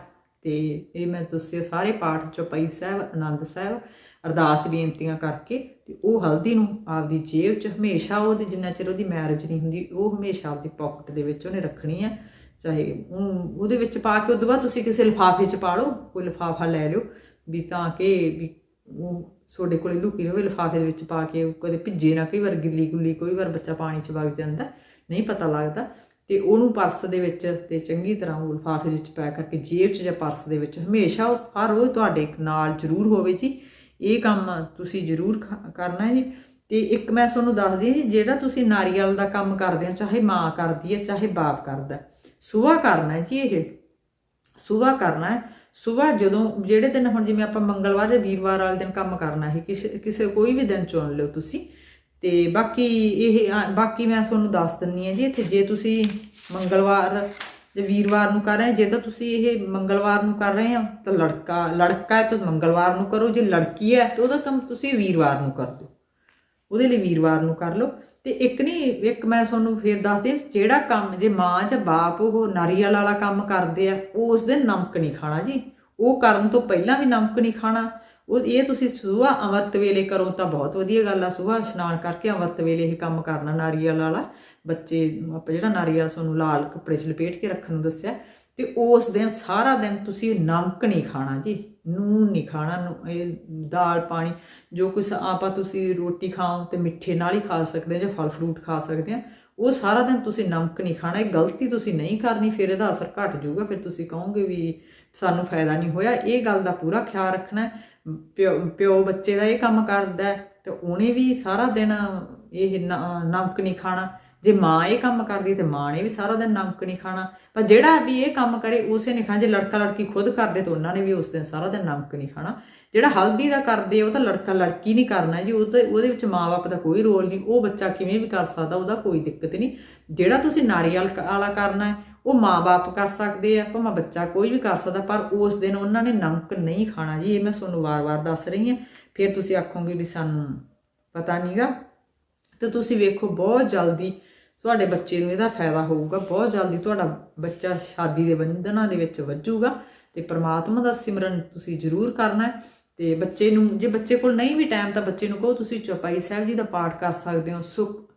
ਤੇ ਇਹ ਮੈਂ ਦੱਸਿਆ ਸਾਰੇ ਪਾਠ ਚੌਪਈ ਸਾਹਿਬ, ਆਨੰਦ ਸਾਹਿਬ, ਅਰਦਾਸ ਬੇਨਤੀਆਂ ਕਰਕੇ ਤੇ ਉਹ ਹਲਦੀ ਨੂੰ ਆਪਦੀ ਜੇਬ 'ਚ, ਹਮੇਸ਼ਾ ਉਹਦੀ ਜਿੰਨਾ ਚਿਰ ਉਹਦੀ ਮੈਰਿਜ ਨਹੀਂ ਹੁੰਦੀ, ਉਹ ਹਮੇਸ਼ਾ ਆਪਦੀ ਪਾਕਟ ਦੇ ਵਿੱਚ ਉਹਨੇ ਰੱਖਣੀ ਹੈ ਚਾਹੇ ਉਹਦੇ ਵਿੱਚ ਪਾ ਕੇ ਉਦੋਂ ਬਾਅਦ ਤੁਸੀਂ ਕਿਸੇ ਲਿਫਾਫੇ 'ਚ ਪਾ ਲਓ, ਕੋਈ ਲਿਫਾਫਾ ਲੈ ਲਿਓ ਵੀ ਤਾਂ ਕਿ ਵੀ ਉਹ ਤੁਹਾਡੇ ਕੋਲੇ ਲੁਕੀ ਹੋਵੇ ਲਿਫਾਫੇ ਦੇ ਵਿੱਚ ਪਾ ਕੇ ਕਦੇ ਭਿੱਜੇ ਨਾ, ਕਈ ਵਾਰ ਗਿੱਲੀ ਗੁੱਲੀ ਕੋਈ ਵਾਰ ਬੱਚਾ ਪਾਣੀ 'ਚ ਵਗ ਜਾਂਦਾ, ਨਹੀਂ ਪਤਾ ਲੱਗਦਾ। ਤੇ ਉਹਨੂੰ ਪਰਸ ਦੇ ਵਿੱਚ ਤੇ ਚੰਗੀ ਤਰ੍ਹਾਂ ਉਹ ਲਿਫਾਫੇ ਦੇ ਵਿੱਚ ਪੈਕ ਕਰਕੇ ਜੇਬ 'ਚ ਜਾਂ ਪਰਸ ਦੇ ਵਿੱਚ ਹਮੇਸ਼ਾ ਉਹ ਹਰ ਰੋਜ਼ ਤੁਹਾਡੇ ਨਾਲ ਜ਼ਰੂਰ ਹੋਵੇ ਜੀ। ਇਹ ਕੰਮ ਤੁਸੀਂ ਜ਼ਰੂਰ ਖ- ਕਰਨਾ ਹੈ ਜੀ। ਤੇ ਇੱਕ ਮੈਂ ਤੁਹਾਨੂੰ ਦੱਸਦੀ ਜੀ, ਜਿਹੜਾ ਤੁਸੀਂ ਨਾਰੀਅਲ ਦਾ ਕੰਮ ਕਰਦੇ ਹੋ, ਚਾਹੇ ਮਾਂ ਕਰਦੀ ਹੈ, ਚਾਹੇ ਬਾਪ ਕਰਦਾ ਸੁਬਾਹ ਕਰਨਾ ਜੀ ਇਹ। ਸੁਬਾਹ ਕਰਨਾ ਹੈ। ਸੁਬਾਹ ਜਦੋਂ, ਜਿਹੜੇ ਦਿਨ ਹੁਣ ਜਿਵੇਂ ਆਪਾਂ ਮੰਗਲਵਾਰ ਜਾਂ ਵੀਰਵਾਰ ਵਾਲੇ ਦਿਨ ਕੰਮ ਕਰਨਾ ਹੈ, ਕਿਸੇ ਕਿਸੇ ਕੋਈ ਵੀ ਦਿਨ ਚੁਣ ਲਿਓ ਤੁਸੀਂ ਤੇ ਬਾਕੀ ਇਹ ਬਾਕੀ ਮੈਂ ਤੁਹਾਨੂੰ ਦੱਸ ਦਿੰਨੀ ਆ ਜੀ, ਇੱਥੇ ਜੇ ਤੁਸੀਂ ਮੰਗਲਵਾਰ ਜੇ ਵੀਰਵਾਰ ਨੂੰ ਕਰ ਰਹੇ, ਜੇ ਤਾਂ ਤੁਸੀਂ ਇਹ ਮੰਗਲਵਾਰ ਨੂੰ ਕਰ ਰਹੇ ਹੋ, ਤਾਂ ਲੜਕਾ ਲੜਕਾ ਹੈ ਤਾਂ ਮੰਗਲਵਾਰ ਨੂੰ ਕਰੋ, ਜੇ ਲੜਕੀ ਹੈ ਤਾਂ ਉਹਦਾ ਕੰਮ ਤੁਸੀਂ ਵੀਰਵਾਰ ਨੂੰ ਕਰ ਦਿਓ। ਉਹਦੇ ਲਈ ਵੀਰਵਾਰ ਨੂੰ ਕਰ ਲਓ। ਤੇ ਇੱਕ ਨਹੀਂ ਇੱਕ ਮੈਂ ਤੁਹਾਨੂੰ ਫੇਰ ਦੱਸਦੀ ਜਿਹੜਾ ਕੰਮ ਜੇ ਮਾਂ ਜਾਂ ਬਾਪ ਉਹ ਨਾਰੀਅਲ ਵਾਲਾ ਕੰਮ ਕਰਦੇ ਆ ਉਹ ਉਸ ਦਿਨ ਨਮਕ ਨਹੀਂ ਖਾਣਾ ਜੀ। ਉਹ ਕਰਨ ਤੋਂ ਪਹਿਲਾਂ ਵੀ ਨਮਕ ਨਹੀਂ ਖਾਣਾ ਉਹ ਇਹ ਤੁਸੀਂ ਸੁਬਾਹ ਅੰਮ੍ਰਿਤ ਵੇਲੇ ਕਰੋ ਤਾਂ ਬਹੁਤ ਵਧੀਆ ਗੱਲ ਆ ਸੁਬਾਹ ਇਸ਼ਨਾਨ ਕਰਕੇ ਅੰਮ੍ਰਿਤ ਵੇਲੇ ਇਹ ਕੰਮ ਕਰਨਾ ਨਾਰੀਅਲ ਵਾਲਾ। ਬੱਚੇ ਆਪਾਂ ਜਿਹੜਾ ਨਾਰੀਅਲ ਤੁਹਾਨੂੰ ਲਾਲ ਕੱਪੜੇ 'ਚ ਲਪੇਟ ਕੇ ਰੱਖਣ ਨੂੰ ਦੱਸਿਆ। ਤੇ ਉਸ ਦਿਨ ਸਾਰਾ ਦਿਨ ਤੁਸੀਂ ਨਮਕ ਨਹੀਂ ਖਾਣਾ ਜੀ, ਨੂਨ ਨਹੀਂ ਖਾਣਾ ਇਹ ਦਾਲ ਪਾਣੀ, ਜੋ ਕੁਛ ਆਪਾਂ ਤੁਸੀਂ ਰੋਟੀ ਖਾਓ ਤੇ ਮਿੱਠੇ ਨਾਲ ਹੀ ਖਾ ਸਕਦੇ ਹੋ ਜਾਂ ਫਲ ਫਰੂਟ ਖਾ ਸਕਦੇ ਆ, ਉਹ ਸਾਰਾ ਦਿਨ ਤੁਸੀਂ ਨਮਕ ਨਹੀਂ ਖਾਣਾ। ਇਹ ਗਲਤੀ ਤੁਸੀਂ ਨਹੀਂ ਕਰਨੀ, ਫਿਰ ਇਹਦਾ ਅਸਰ ਘਟ ਜਾਊਗਾ। ਫਿਰ ਤੁਸੀਂ ਕਹੋਗੇ ਵੀ ਸਾਨੂੰ ਫਾਇਦਾ ਨਹੀਂ ਹੋਇਆ। ਇਹ ਗੱਲ ਦਾ ਪੂਰਾ ਖਿਆਲ ਰੱਖਣਾ। ਪਿਓ ਪਿਓ ਬੱਚੇ ਦਾ ਇਹ ਕੰਮ ਕਰਦਾ ਹੈ ਤੇ ਉਹਨੇ ਵੀ ਸਾਰਾ ਦਿਨ ਇਹ ਨ- ਨਮਕ ਨਹੀਂ ਖਾਣਾ। ਜੇ ਮਾਂ ਇਹ ਕੰਮ ਕਰਦੀ ਤੇ ਮਾਂ ਨੇ ਵੀ ਸਾਰਾ ਦਿਨ ਨਮਕ ਨਹੀਂ ਖਾਣਾ। ਪਰ ਜਿਹੜਾ ਵੀ ਇਹ ਕੰਮ ਕਰੇ, ਉਸੇ ਨੇ ਖਾਣਾ। ਜੇ ਲੜਕਾ ਲੜਕੀ ਖੁਦ ਕਰਦੇ ਤਾਂ ਉਹਨਾਂ ਨੇ ਵੀ ਉਸ ਦਿਨ ਸਾਰਾ ਦਿਨ ਨਮਕ ਨਹੀਂ ਖਾਣਾ। ਜਿਹੜਾ ਹਲਦੀ ਦਾ ਕਰਦੇ, ਉਹ ਤਾਂ ਲੜਕਾ ਲੜਕੀ ਨਹੀਂ ਕਰਨਾ ਜੀ। ਉਹ ਤਾਂ, ਉਹਦੇ ਵਿੱਚ ਮਾਂ-ਬਾਪ ਦਾ ਕੋਈ ਰੋਲ ਨਹੀਂ। ਉਹ ਬੱਚਾ ਕਿਵੇਂ ਵੀ ਕਰ ਸਕਦਾ, ਉਹਦਾ ਕੋਈ ਦਿੱਕਤ ਨਹੀਂ। ਜਿਹੜਾ ਤੁਸੀਂ ਨਾਰੀਅਲ ਕ- ਵਾਲਾ ਕਰਨਾ ਹੈ ਉਹ ਮਾਂ-ਬਾਪ ਕਰ ਸਕਦੇ ਆ, ਭਾਵੇਂ ਬੱਚਾ ਕੋਈ ਵੀ ਕਰ ਸਕਦਾ, ਪਰ ਉਸ ਦਿਨ ਉਹਨਾਂ ਨੇ ਨਮਕ ਨਹੀਂ ਖਾਣਾ ਜੀ, ਇਹ ਮੈਂ ਤੁਹਾਨੂੰ ਵਾਰ-ਵਾਰ ਦੱਸ ਰਹੀ ਹਾਂ। ਫਿਰ ਤੁਸੀਂ ਆਖੋਗੇ ਵੀ ਸਾਨੂੰ ਪਤਾ ਨਹੀਂਗਾ ਤੇ ਤੁਸੀਂ ਵੇਖੋ, ਬਹੁਤ ਜਲਦੀ ਤੁਹਾਡੇ ਬੱਚੇ ਨੂੰ ਇਹਦਾ ਫਾਇਦਾ ਹੋਊਗਾ, ਬਹੁਤ ਜਲਦੀ ਤੁਹਾਡਾ ਬੱਚਾ ਸ਼ਾਦੀ ਦੇ ਬੰਧਨਾਂ ਦੇ ਵਿੱਚ ਵੱਜੂਗਾ ਤੇ ਪ੍ਰਮਾਤਮਾ ਦਾ ਸਿਮਰਨ ਤੁਸੀਂ ਜ਼ਰੂਰ ਕਰਨਾ ਹੈ। ਤੇ ਬੱਚੇ ਨੂੰ, ਜੇ ਬੱਚੇ ਕੋਲ ਨਹੀਂ ਵੀ ਟਾਈਮ ਤਾਂ ਬੱਚੇ ਨੂੰ ਕਹੋ, ਤੁਸੀਂ ਚੌਪਾਈ ਸਾਹਿਬ ਜੀ ਦਾ ਪਾਠ ਕਰ ਸਕਦੇ ਹੋ, ਸੁਖ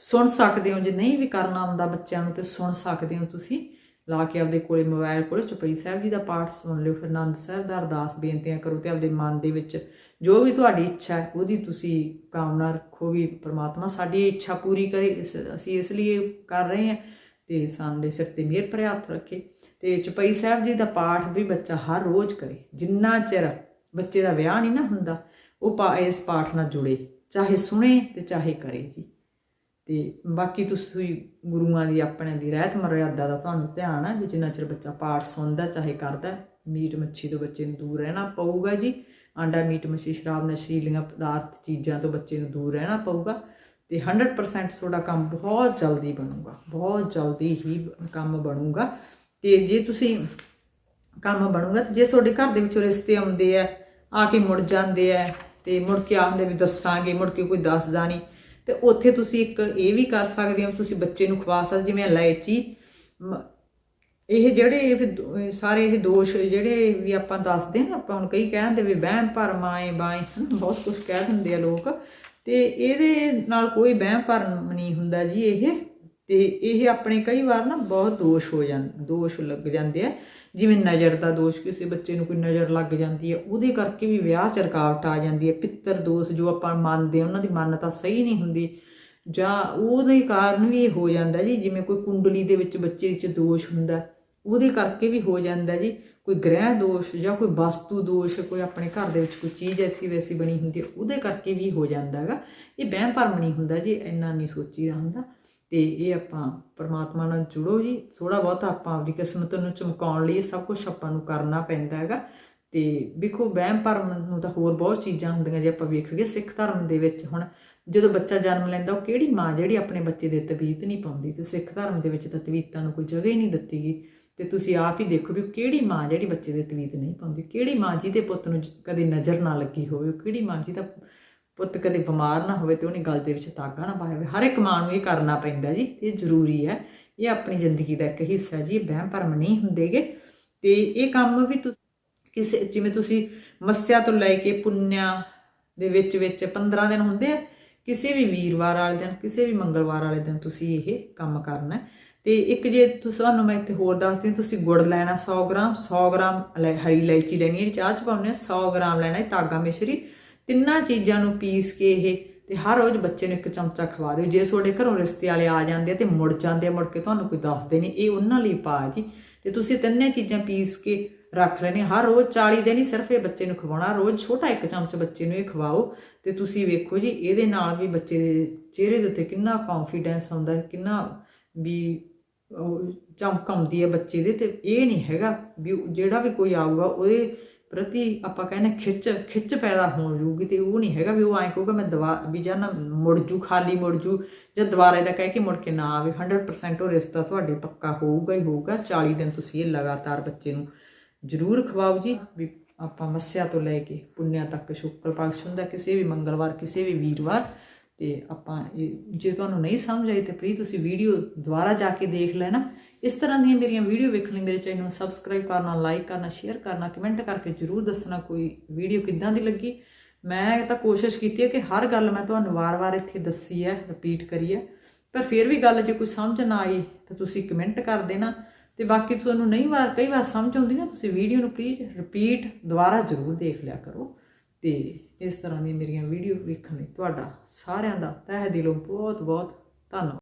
ਸੁਣ ਸਕਦੇ ਹੋ, ਜੇ ਨਹੀਂ ਵੀ ਕਰਨਾ ਆਉਂਦਾ ਬੱਚਿਆਂ ਨੂੰ, ਤੇ ਸੁਣ ਸਕਦੇ ਹੋ ਤੁਸੀਂ। ਲਾ ਕੇ ਆਪਦੇ ਕੋਲੇ ਮੋਬਾਈਲ ਕੋਲੇ ਚੁਪਈ ਸਾਹਿਬ ਜੀ ਦਾ ਪਾਠ ਸੁਣ ਲਿਓ, ਫਿਰ ਆਨੰਦ ਸਾਹਿਬ ਦਾ ਅਰਦਾਸ ਬੇਨਤੀਆਂ ਕਰੋ ਤੇ ਆਪਦੇ ਮਨ ਦੇ ਵਿੱਚ ਜੋ ਵੀ ਤੁਹਾਡੀ ਇੱਛਾ ਹੈ, ਉਹਦੀ ਤੁਸੀਂ ਕਾਮਨਾ ਰੱਖੋ ਵੀ ਪ੍ਰਮਾਤਮਾ ਸਾਡੀ ਇਹ ਇੱਛਾ ਪੂਰੀ ਕਰੇ। ਇਸ, ਅਸੀਂ ਇਸ ਲਈ ਕਰ ਰਹੇ ਹਾਂ ਤੇ ਸਾਡੇ ਸਿਰ ਤੇ ਮਿਹਰ ਭਰਿਆ ਹੱਥ ਰੱਖੇ। ਤੇ ਚੁਪਈ ਸਾਹਿਬ ਜੀ ਦਾ ਪਾਠ ਵੀ ਬੱਚਾ ਹਰ ਰੋਜ਼ ਕਰੇ। ਜਿੰਨਾ ਚਿਰ ਬੱਚੇ ਦਾ ਵਿਆਹ ਨਹੀਂ ਨਾ ਹੁੰਦਾ, ਉਹ ਪਾ, ਇਸ ਪਾਠ ਨਾਲ ਜੁੜੇ, ਚਾਹੇ ਸੁਣੇ ਤੇ ਚਾਹੇ ਕਰੇ ਜੀ। ਤੇ ਬਾਕੀ ਤੁਸੀਂ ਗੁਰੂਆਂ ਦੀ, ਆਪਣੇ ਦੀ ਰਹਿਤ ਮਰਿਆਦਾ ਦਾ ਤੁਹਾਨੂੰ ਧਿਆਨ ਹੈ ਵੀ ਜਿੰਨਾ ਚਿਰ ਬੱਚਾ ਪਾਠ ਸੁਣਦਾ, ਚਾਹੇ ਕਰਦਾ, ਮੀਟ ਮੱਛੀ ਤੋਂ ਬੱਚੇ ਨੂੰ ਦੂਰ ਰਹਿਣਾ ਪਊਗਾ ਜੀ। ਆਂਡਾ, ਮੀਟ ਮੱਛੀ, ਸ਼ਰਾਬ ਨਸ਼ੀਲੀਆਂ ਪਦਾਰਥ ਚੀਜ਼ਾਂ ਤੋਂ ਬੱਚੇ ਨੂੰ ਦੂਰ ਰਹਿਣਾ ਪਊਗਾ ਤੇ 100% ਤੁਹਾਡਾ ਕੰਮ ਬਹੁਤ ਜਲਦੀ ਬਣੂਗਾ, ਬਹੁਤ ਜਲਦੀ ਹੀ ਕੰਮ ਬਣੂਗਾ। ਤੇ ਜੇ ਤੁਸੀਂ ਕੰਮ ਬਣੂਗਾ, ਤੇ ਜੇ ਤੁਹਾਡੇ ਘਰ ਦੇ ਵਿੱਚੋਂ ਰਿਸ਼ਤੇ ਆਉਂਦੇ ਆ ਆ ਕੇ ਮੁੜ ਜਾਂਦੇ ਆ ਤੇ ਮੁੜ ਕੇ ਆਉਂਦੇ ਵੀ ਦੱਸਾਂਗੇ, ਮੁੜ ਕੇ ਕੋਈ ਦੱਸਦਾ ਨਹੀਂ ਤੇ ਉੱਥੇ ਤੁਸੀਂ ਇੱਕ ਇਹ ਵੀ ਕਰ ਸਕਦੇ ਹੋ ਤੁਸੀਂ ਬੱਚੇ ਨੂੰ ਖਵਾ ਸਕਦੇ ਜਿਵੇਂ ਇਲਾਇਚੀ। ਮ- ਇਹ ਜਿਹੜੇ ਸਾਰੇ ਇਹ ਦੋਸ਼ ਜਿਹੜੇ ਵੀ ਆਪਾਂ ਦੱਸਦੇ ਨਾ ਆਪਾਂ ਹੁਣ ਕਈ ਕਹਿੰਦੇ ਵੀ ਵਹਿਮ ਭਰਮ ਆਏ ਬਾਏ ਹਨਾ, ਬਹੁਤ ਕੁਝ ਕਹਿ ਦਿੰਦੇ ਆ ਲੋਕ। ਤੇ ਇਹਦੇ ਨਾਲ ਕੋਈ ਵਹਿਮ ਭਰਮ ਨਹੀਂ ਹੁੰਦਾ ਜੀ ਇਹ। ਤੇ ਇਹ ਆਪਣੇ ਕਈ ਵਾਰ ਨਾ ਬਹੁਤ ਦੋਸ਼ ਹੋ ਜਾਂ, ਦੋਸ਼ ਲੱਗ ਜਾਂਦੇ ਆ। ਜਿਵੇਂ ਨਜ਼ਰ ਦਾ ਦੋਸ਼, ਕਿਸੇ ਬੱਚੇ ਨੂੰ ਕੋਈ ਨਜ਼ਰ ਲੱਗ ਜਾਂਦੀ ਹੈ, ਉਹਦੇ ਕਰਕੇ ਵੀ ਵਿਆਹ ਚ ਰੁਕਾਵਟ ਆ ਜਾਂਦੀ ਹੈ। ਪਿੱਤਰ ਦੋਸ਼ ਜੋ ਆਪਾਂ ਮੰਨਦੇ ਹਾਂ, ਉਹਨਾਂ ਦੀ ਮੰਨਤਾ ਸਹੀ ਨਹੀਂ ਹੁੰਦੀ। ਜਾਂ ਉਹਦੇ ਕਾਰਨ ਵੀ ਇਹ ਹੋ ਜਾਂਦਾ ਜੀ, ਜਿਵੇਂ ਕੋਈ ਕੁੰਡਲੀ ਦੇ ਵਿੱਚ ਬੱਚੇ 'ਚ ਦੋਸ਼ ਹੁੰਦਾ, ਉਹਦੇ ਕਰਕੇ ਵੀ ਹੋ ਜਾਂਦਾ ਜੀ। ਕੋਈ ਗ੍ਰਹਿ ਦੋਸ਼ ਜਾਂ ਕੋਈ ਵਸਤੂ ਦੋਸ਼, ਕੋਈ ਆਪਣੇ ਘਰ ਦੇ ਵਿੱਚ ਕੋਈ ਚੀਜ਼ ਐਸੀ ਵੈਸੀ ਬਣੀ ਹੁੰਦੀ ਹੈ, ਉਹਦੇ ਕਰਕੇ ਵੀ ਹੋ ਜਾਂਦਾ ਹੈਗਾ। ਇਹ ਵਹਿਮ ਭਰਮ ਨਹੀਂ ਹੁੰਦਾ ਜੀ, ਇੰਨਾ ਨਹੀਂ ਸੋਚੀਦਾ ਹੁੰਦਾ। ਤੇ ਇਹ ਆਪਾਂ ਪਰਮਾਤਮਾ ਨਾਲ ਜੁੜੋ ਜੀ। ਥੋੜਾ ਬਹੁਤ ਆਪਾਂ ਆਪਦੀ ਕਿਸਮਤ ਨੂੰ ਚਮਕਾਉਣ ਲਈ ਇਹ ਸਭ ਕੁਝ ਆਪਾਂ ਨੂੰ ਕਰਨਾ ਪੈਂਦਾ ਹੈਗਾ। ਤੇ ਵੇਖੋ, ਵਹਿਮ ਭਰਮ ਨੂੰ ਤਾਂ ਹੋਰ ਬਹੁਤ ਚੀਜ਼ਾਂ ਹੁੰਦੀਆਂ ਜੇ ਆਪਾਂ ਵੇਖੀਏ ਸਿੱਖ ਧਰਮ ਦੇ ਵਿੱਚ ਹੁਣ। ਜਦੋਂ ਬੱਚਾ ਜਨਮ ਲੈਂਦਾ, ਉਹ ਕਿਹੜੀ ਮਾਂ ਜਿਹੜੀ ਆਪਣੇ ਬੱਚੇ ਦੇ ਤਵੀਤ ਨਹੀਂ ਪਾਉਂਦੀ? ਤੇ ਸਿੱਖ ਧਰਮ ਦੇ ਵਿੱਚ ਤਾਂ ਤਵੀਤਾਂ ਨੂੰ ਕੋਈ ਜਗ੍ਹਾ ਹੀ ਨਹੀਂ ਦਿੱਤੀ ਗਈ। ਤੇ ਤੁਸੀਂ ਆਪ ਹੀ ਦੇਖੋ ਵੀ ਕਿਹੜੀ ਮਾਂ ਜਿਹੜੀ ਬੱਚੇ ਦੇ ਤਵੀਤ ਨਹੀਂ ਪਾਉਂਦੀ? ਕਿਹੜੀ ਮਾਂ ਜਿਹਦੇ ਪੁੱਤ ਨੂੰ ਕਦੇ ਨਜ਼ਰ ਨਾ ਲੱਗੀ ਹੋਵੇ? ਕਿਹੜੀ ਮਾਂ ਜਿਹਦਾ ਪੁੱਤ ਕਦੇ ਬਿਮਾਰ ਨਾ ਹੋਵੇ ਤੇ ਉਹਨੇ ਗਲ ਦੇ ਵਿੱਚ ਤਾਗਾ ਨਾ ਪਾਇਆ ਹੋਵੇ। ਹਰ ਇੱਕ ਮਾਂ ਨੂੰ ਇਹ ਕਰਨਾ ਪੈਂਦਾ ਜੀ, ਇਹ ਜ਼ਰੂਰੀ ਹੈ। ਇਹ ਆਪਣੀ ਜ਼ਿੰਦਗੀ ਦਾ ਇੱਕ ਹਿੱਸਾ ਜੀ, ਇਹ ਵਹਿਮ ਭਰਮ ਨਹੀਂ ਹੁੰਦੇਗੇ। ਤੇ ਇਹ ਕੰਮ ਵੀ ਤੁਸੀਂ, ਕਿਸੇ, ਜਿਵੇਂ ਤੁਸੀਂ ਮੱਸਿਆ ਤੋਂ ਲੈ ਕੇ ਪੁੰਨਿਆ ਦੇ ਵਿੱਚ ਵਿੱਚ 15 ਦਿਨ ਹੁੰਦੇ ਆ, ਕਿਸੇ ਵੀ ਵੀਰਵਾਰ ਵਾਲੇ ਦਿਨ, ਕਿਸੇ ਵੀ ਮੰਗਲਵਾਰ ਵਾਲੇ ਦਿਨ ਤੁਸੀਂ ਇਹ ਕੰਮ ਕਰਨਾ ਹੈ। ਤੇ ਇੱਕ ਜੇ ਤੁਸੀਂ ਤੁਹਾਨੂੰ ਮੈਂ ਇੱਥੇ ਹੋਰ ਦੱਸਦੀ ਹਾਂ ਤੁਸੀਂ ਗੁੜ ਲੈਣਾ 100 ਗ੍ਰਾਮ 100 ਗ੍ਰਾਮ ਹਰੀ ਇਲਾਇਚੀ ਲੈਣੀ ਹੈ ਜਿਹੜੀ ਚਾਹ ਚ ਪਾਉਂਦੇ ਆ 100 ਗ੍ਰਾਮ ਲੈਣਾ ਹੈ ਤਾਗਾ ਮਿਸ਼ਰੀ। ਤਿੰਨਾਂ ਚੀਜ਼ਾਂ ਨੂੰ ਪੀਸ ਕੇ ਇਹ, ਤੇ ਹਰ ਰੋਜ਼ ਬੱਚੇ ਨੂੰ ਇੱਕ ਚਮਚਾ ਖਵਾ ਦਿਓ। ਜੇ ਤੁਹਾਡੇ ਘਰੋਂ ਰਿਸ਼ਤੇ ਵਾਲੇ ਆ ਜਾਂਦੇ ਆ ਤੇ ਮੁੜ ਜਾਂਦੇ ਆ, ਮੁੜ ਕੇ ਤੁਹਾਨੂੰ ਕੋਈ ਦੱਸਦੇ ਨਹੀਂ। ਇਹ ਉਹਨਾਂ ਲਈ ਪਾ ਜੀ ਤੇ ਤੁਸੀਂ ਤਿੰਨੇ ਚੀਜ਼ਾਂ ਪੀਸ ਕੇ ਰੱਖ ਲੈਣੇ। ਹਰ ਰੋਜ਼ 40 ਦਿਨ ਹੀ ਸਿਰਫ ਇਹ ਬੱਚੇ ਨੂੰ ਖਵਾਉਣਾ। ਰੋਜ਼ ਛੋਟਾ ਇੱਕ ਚਮਚ ਬੱਚੇ ਨੂੰ ਇਹ ਖਵਾਓ। ਤੇ ਤੁਸੀਂ ਵੇਖੋ ਜੀ, ਇਹਦੇ ਨਾਲ ਵੀ ਬੱਚੇ ਦੇ ਚਿਹਰੇ ਦੇ ਉੱਤੇ ਕਿੰਨਾ ਕੌਨਫੀਡੈਂਸ ਆਉਂਦਾ ਕਿੰਨਾ ਵੀ ਚਮਕ ਆਉਂਦੀ ਹੈ ਬੱਚੇ ਦੇ। ਤੇ ਇਹ ਨਹੀਂ ਹੈਗਾ ਵੀ ਜਿਹੜਾ ਵੀ ਕੋਈ ਆਊਗਾ, ਉਹਦੇ ਪ੍ਰਤੀ ਆਪਾਂ ਕਹਿੰਦੇ ਖਿੱਚ ਖਿੱਚ ਪੈਦਾ ਹੋਣ ਜੂਗੀ ਤੇ ਉਹ ਨਹੀਂ ਹੈਗਾ ਵੀ ਉਹ ਐਂ ਕਹੂਗਾ ਮੈਂ ਦਵਾ, ਵੀ ਜਾਂ ਨਾ ਮੁੜ ਜੂ, ਖਾਲੀ ਮੁੜ ਜੂ, ਜਾਂ ਦੁਬਾਰਾ ਇਹਦਾ ਕਹਿ ਕੇ ਮੁੜ ਕੇ ਨਾ ਆਵੇ। 100% ਉਹ ਰਿਸ਼ਤਾ ਤੁਹਾਡੇ ਪੱਕਾ ਹੋਊਗਾ ਹੀ ਹੋਊਗਾ 40 ਦਿਨ ਤੁਸੀਂ ਇਹ ਲਗਾਤਾਰ ਬੱਚੇ ਨੂੰ ਜ਼ਰੂਰ ਖਵਾਓ ਜੀ, ਵੀ ਆਪਾਂ ਮੱਸਿਆ ਤੋਂ ਲੈ ਕੇ ਪੁੰਨਿਆ ਤੱਕ, ਸ਼ੁਕਰ ਪਕਸ਼ ਹੁੰਦਾ, ਕਿਸੇ ਵੀ ਮੰਗਲਵਾਰ, ਕਿਸੇ ਵੀ ਵੀਰਵਾਰ, ਤੇ ਆਪਾਂ ਇਹ, ਜੇ ਤੁਹਾਨੂੰ ਨਹੀਂ ਸਮਝ ਆਈ ਤੇ ਪਲੀਜ਼ ਤੁਸੀਂ ਵੀਡੀਓ ਦੁਬਾਰਾ ਜਾ ਕੇ ਦੇਖ ਲੈਣਾ ਇਸ ਤਰ੍ਹਾਂ ਦੀਆਂ ਮੇਰੀਆਂ ਵੀਡੀਓ ਵੇਖਣ ਲਈ ਮੇਰੇ ਚੈਨਲ ਨੂੰ ਸਬਸਕ੍ਰਾਈਬ ਕਰਨਾ ਲਾਈਕ ਕਰਨਾ ਸ਼ੇਅਰ ਕਰਨਾ ਕਮੈਂਟ ਕਰਕੇ ਜਰੂਰ ਦੱਸਣਾ ਕੋਈ ਵੀਡੀਓ ਕਿੱਦਾਂ ਦੀ ਲੱਗੀ। ਮੈਂ ਤਾਂ ਕੋਸ਼ਿਸ਼ ਕੀਤੀ ਹੈ ਕਿ ਹਰ ਗੱਲ ਮੈਂ ਤੁਹਾਨੂੰ ਵਾਰ-ਵਾਰ ਇੱਥੇ ਦੱਸੀ ਹੈ ਰਿਪੀਟ ਕਰੀ ਹੈ। ਪਰ ਫਿਰ ਵੀ ਗੱਲ ਜੇ ਕੋਈ ਸਮਝ ਨਾ ਆਈ, ਤਾਂ ਤੁਸੀਂ ਕਮੈਂਟ ਕਰ ਦੇਣਾ। ਤੇ ਬਾਕੀ ਤੁਹਾਨੂੰ ਨਹੀਂ ਵਾਰ, ਕਈ ਵਾਰ ਸਮਝ ਆਉਂਦੀ ਨਾ, ਤੁਸੀਂ ਵੀਡੀਓ ਨੂੰ ਪਲੀਜ਼ ਰਿਪੀਟ ਦੁਬਾਰਾ ਜ਼ਰੂਰ ਦੇਖ ਲਿਆ ਕਰੋ। ਤੇ ਇਸ ਤਰ੍ਹਾਂ ਦੀਆਂ ਮੇਰੀਆਂ ਵੀਡੀਓ ਵੇਖਣ ਲਈ ਤੁਹਾਡਾ ਸਾਰਿਆਂ ਦਾ ਤਹਿ ਦਿਲੋਂ ਬਹੁਤ ਬਹੁਤ ਧੰਨਵਾਦ।